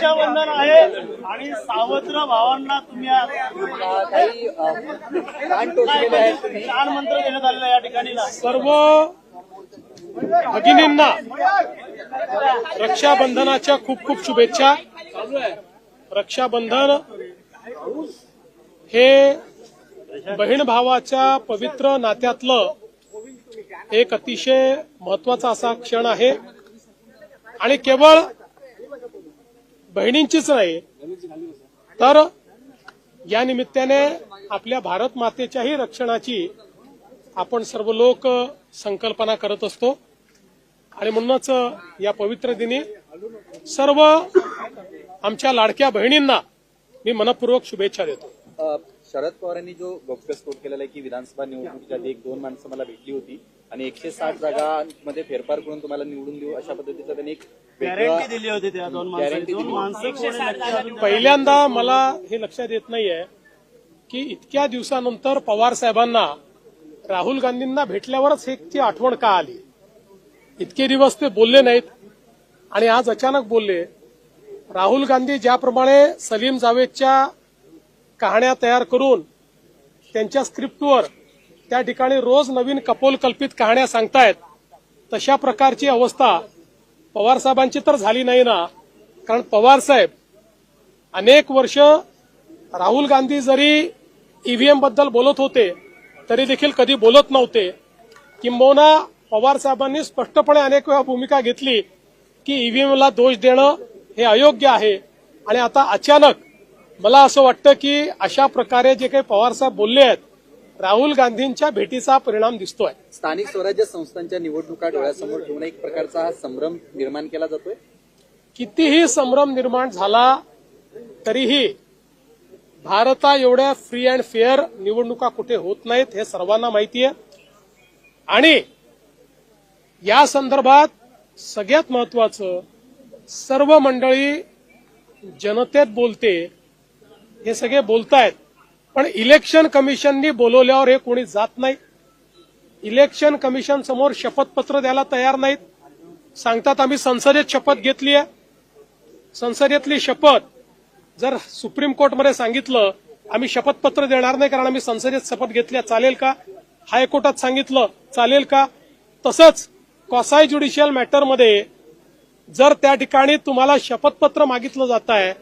रक्षाबंधन आहे आणि सावत्र भावांना तुम्ही चार मंत्र देण्यात आलेला या ठिकाणी. सर्व भगिनींना रक्षाबंधनाच्या खूप खूप शुभेच्छा. रक्षाबंधन हे बहीण भावाच्या पवित्र नात्यातलं एक अतिशय महत्त्वाचा असा क्षण आहे. आणि केवळ बहिणींचीच नाही. तर या निमित्ताने आपल्या भारत मातेच्याही रक्षणाची आपण सर्व लोक संकल्पना करत असतो. आणि म्हणूनच या पवित्र दिनी सर्व आमच्या लाडक्या बहिणींना मी मनपूर्वक शुभेच्छा देतो. शरद पवारांनी जो गौप्यस्फोट केलेला आहे की विधानसभा निवडणुकीच्या आधी एक दोन माणसं मला भेटली होती. आणि एकशे साठ जागांमध्ये फेरफार करून तुम्हाला निवडून देऊ अशा पद्धतीचं त्यांनी एक गॅरंटी दिली होती त्या दोन दिली. पहिल्यांदा मला हे लक्षात येत नाहीये की इतक्या दिवसानंतर पवार साहेबांना राहुल गांधींना भेटल्यावरच हे ती आठवण का आली? इतके दिवस ते बोलले नाहीत आणि आज अचानक बोलले. राहुल गांधी ज्याप्रमाणे सलीम जावेदच्या कहाण्या तयार करून त्यांच्या स्क्रिप्टवर त्या ठिकाणी रोज नवीन कपोलकल्पित कहाण्या सांगतायत. तशा प्रकारची अवस्था पवार साहेबांची तर झाली नाही ना. कारण पवार साहेब अनेक वर्ष राहुल गांधी जरी ईव्हीएमबद्दल बोलत होते तरी देखील कधी बोलत नव्हते. किंबहुना पवार साहेबांनी स्पष्टपणे अनेक वेळा भूमिका घेतली की ईव्हीएमला दोष देणं हे अयोग्य आहे. आणि आता अचानक मला असं वाटतं की अशा प्रकारे जे काही पवार साहेब बोलले आहेत राहुल गांधींच्या भेटीचा परिणाम दिसतोय. स्थानिक स्वराज्य संस्थांच्या निवडणुका डोळ्यासमोर ठेवून एक प्रकारचा हा संभ्रम निर्माण केला जातोय? कितीही संभ्रम निर्माण झाला तरीही भारता एवढ्या फ्री अँड फेअर निवडणुका कुठे होत नाहीत हे सर्वांना माहिती आहे आणि या संदर्भात सगळ्यात महत्वाचं सर्व मंडळी जनतेत बोलते हे सगळे बोलतायत. पण इलेक्शन कमिशननी बोलवल्यावर हे कोणी जात नाही. इलेक्शन कमिशन समोर शपथपत्र द्यायला तयार नाहीत. सांगतात आम्ही संसदेत शपथ घेतली आहे. संसदेतली शपथ जर सुप्रीम कोर्टमध्ये सांगितलं आम्ही शपथपत्र देणार नाही कारण आम्ही संसदेत शपथ घेतल्या चालेल का? हायकोर्टात सांगितलं चालेल का? तसंच कॉसाय ज्युडिशियल मॅटरमध्ये जर त्या ठिकाणी तुम्हाला शपथपत्र मागितलं जात आहे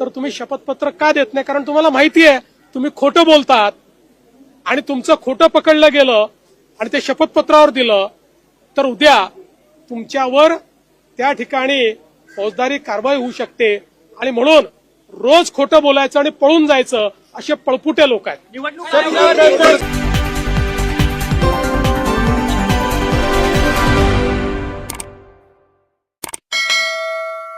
तर तुम्ही शपथपत्र का देत नाही? कारण तुम्हाला माहिती आहे तुम्ही खोटं बोलतात आणि तुमचं खोटं पकडलं गेलं आणि ते शपथपत्रावर दिलं तर उद्या तुमच्यावर त्या ठिकाणी फौजदारी कारवाई होऊ शकते. आणि म्हणून रोज खोटं बोलायचं आणि पळून जायचं असे पळपुटे लोक आहेत. निवडणूक